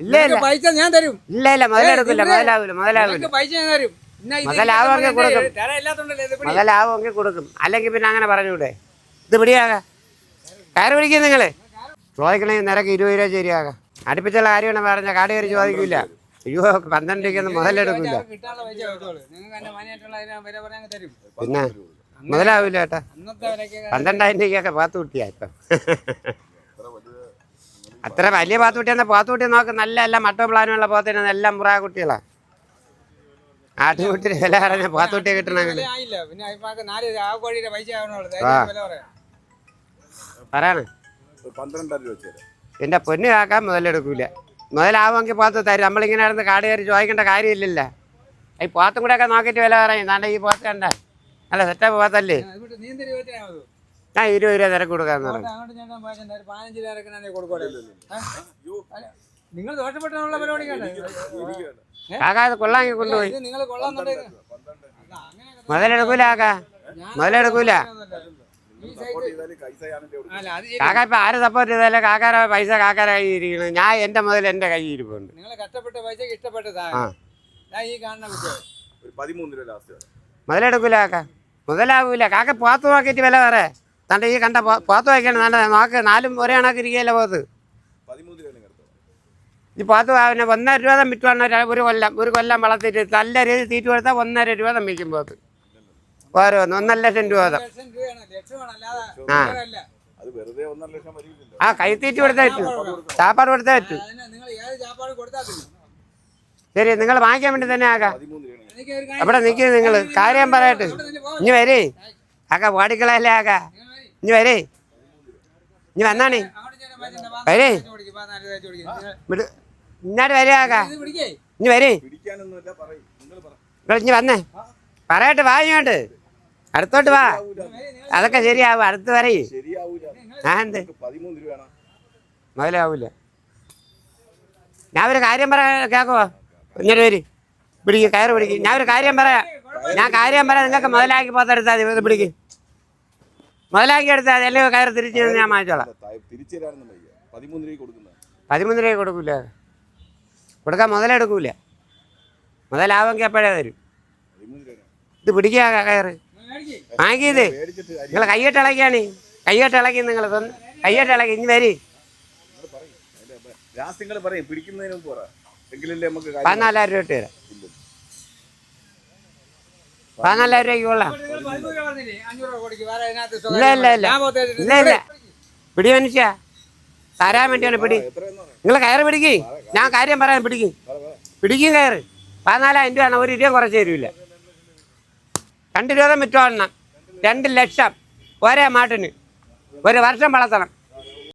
ഇല്ല ഇല്ല. പൈസ ഞാൻ തരും. ഇല്ല ഇല്ല മുതലെടുക്കില്ല ഏയ്, മുതലാവില്ല മുതലാവില്ല നിനക്ക് പൈസ ഞാൻ തരും. മുതലാവുമെങ്കിൽ കൊടുക്കും. മുതലാവുമെങ്കിൽ കൊടുക്കും. അല്ലെങ്കിൽ പിന്നെ അങ്ങനെ പറഞ്ഞൂടെ? ഇത് പിടിയാക. കയറി പിടിക്കും നിങ്ങൾ ചോദിക്കണമെങ്കിൽ നിരക്ക് ഇരുപത് രൂപ ശരിയാകാം. അടുപ്പിച്ചുള്ള കാര്യമാണ് പറഞ്ഞ കാട് കയറി ചോദിക്കില്ല അയ്യോ പന്ത്രണ്ട് രൂപയ്ക്കൊന്നും മുതലെടുക്കില്ല പിന്നെ? മുതലാവില്ല ഏട്ടാ. പന്ത്രണ്ടായിരം രൂപയ്ക്കൊക്കെ പാത്തുകുട്ടിയാ ഇപ്പം. അത്ര വലിയ പാത്തുകുട്ടിയെന്ന പാത്തുകുട്ടി നോക്ക് നല്ല എല്ലാം മട്ടോ പ്ലാനുള്ള പോത്തിന് എല്ലാം മുറാ കുട്ടികളാ. ആട്ടുകുട്ടി വില പറഞ്ഞ പാത്തുകുട്ടിയെ കിട്ടണമെങ്കിൽ എന്റെ ആയില്ല. പിന്നെ പറയണേ. കാക്കാൻ മുതലെടുക്കൂല. മുതലാവുമെങ്കിൽ പാത്ത് തരും. നമ്മളിങ്ങനെ നടന്ന് കാട് കയറി ചോദിക്കേണ്ട കാര്യമില്ലല്ലോ. ഈ പാത്തും കൂടെ ഒക്കെ നോക്കിയിട്ട് വില പറയും. താണ്ട ഈ പാത്ത് കണ്ട. നല്ല സെറ്റപ്പ് പാത്തല്ലേ? നീന്തൽ ഇരുപത് രൂപ നിരക്ക് കൊടുക്കാന്ന് പറഞ്ഞു. അങ്ങോട്ട് പതിനഞ്ച് രൂപ ഇറക്കണേ കൊടുക്കൂടെ നിങ്ങൾ ദോഷപ്പെട്ടുള്ള പരിപാടി കാക്ക അത് കൊള്ളാങ്കി കൊണ്ടുപോയി. നിങ്ങൾ കൊള്ളാന്നുണ്ടെങ്കിൽ മുതലെടുക്കൂല കാക്ക. മുതലെടുക്കൂല ഇപ്പൊ ആര് സപ്പോർട്ട് ചെയ്താലേ കാക്കാര പൈസ കാക്കാര കൈ ഇരിക്കണം ഞാൻ എന്റെ മുതൽ എന്റെ കൈ ഇരിപ്പുണ്ട് നിങ്ങൾ കഷ്ടപ്പെട്ട ഈ കാണുന്ന മുതലെടുക്കൂല കാക്ക. മുതലാവൂല. കാക്ക പാത്ത് നോക്കിയിട്ട് വില വേറെ തന്റെ ഈ കണ്ട പാത്ത് വായിക്കണം നല്ല നാക്ക് നാലും ഒരേ കണക്ക് ഇരിക്കുകയല്ലേ പോത്ത്? ഈ പാത്ത് പിന്നെ ഒന്നര രൂപ വിറ്റുവാണ് ഒരു കൊല്ലം ഒരു കൊല്ലം വളർത്തിയിട്ട് നല്ല രീതിയിൽ തീറ്റ കൊടുത്താൽ ഒന്നര രൂപ വിൽക്കും പോത്ത്. ഓരോന്ന് ഒന്നര ലക്ഷം രൂപ ആ. അല്ല അത് വെറുതെ ഒന്നര ലക്ഷം വരില്ലല്ലോ ആ കൈത്തീറ്റ കൊടുത്താൽ പറ്റും. ചാപ്പാട് കൊടുത്താൽ പറ്റും. ശരി നിങ്ങൾ വാങ്ങിക്കാൻ വേണ്ടി തന്നെ ആകാ അവിടെ നിൽക്കുന്നത് നിങ്ങൾ കാര്യം പറയട്ടെ. ഇനി വരേ. ആക്ക വാടിക്കളല്ലേ ആക്ക. വരി. ഇനി വരേ. ഇനി വന്നാണേ. വരേ. തേച്ച് കുടിക്ക്, വാ, നാല് തേച്ച് കുടിക്ക്. നിങ്ങൾ വിട് ഇങ്ങോട്ട് വരേ ആക്ക ഇനി വരേ. പറയും ഇനി വന്നേ. പറയട്ടെ വാ ഇങ്ങോട്ട് അടുത്തോട്ട് വാ. അതൊക്കെ ശരിയാവും. അടുത്ത് ശരിയാവൂല ഞാൻ എന്ത്? മുതലാവൂല. ഞാൻ ഒരു കാര്യം പറയാ കേക്കോ? ഇങ്ങനെ വരും. പിടിക്കും കയറ് പിടിക്കും. ഞാൻ ഒരു കാര്യം പറയാം. ഞാൻ കാര്യം പറയാം. നിങ്ങൾക്ക് മുതലാക്കി പോത്തെടുത്താൽ പിടിക്ക്. മുതലാക്കി എടുത്താൽ അതല്ലേ കയറി തിരിച്ചു ഞാൻ മാറ്റോളാം തിരിച്ചു തരാനൊന്നും വയ്യ. പതിമൂന്ന് രൂപ കൊടുക്കുന്നത്. പതിമൂന്ന് രൂപ കൊടുക്കൂല. കൊടുക്കാൻ മുതലെടുക്കൂല മുതലാവെങ്കിൽ എപ്പോഴേ തരും. ഇത് പിടിക്കുക കയറ്. വാങ്ങിയത് നിങ്ങൾ കയ്യിട്ട് ഇളക്കിയാണ്. കയ്യിട്ട് ഇളക്കി നിങ്ങൾ കയ്യിട്ട് ഇളക്കി ഇനി വരി. പതിനാലായിരം രൂപ ഇട്ട് തരാം. പതിനാലായിരം രൂപയ്ക്ക് കൊള്ളാം. ഇല്ല ഇല്ല ഇല്ല. ഇല്ല ഇല്ല. പിടി മനുഷ്യ. തരാൻ വേണ്ടിയാണ് പിടി. നിങ്ങൾ കയറ് പിടിക്ക്. ഞാൻ കാര്യം പറയാൻ പിടിക്കും. പിടിക്കും കയറ്. പതിനാലായിരം രൂപയാണ്. ഒരു രൂപ കുറച്ച് തരൂല. രണ്ട് രൂപ വിറ്റോളണം രണ്ട് ലക്ഷം. ഒരേ മാട്ടിന്. ഒരു വർഷം വളർത്തണം.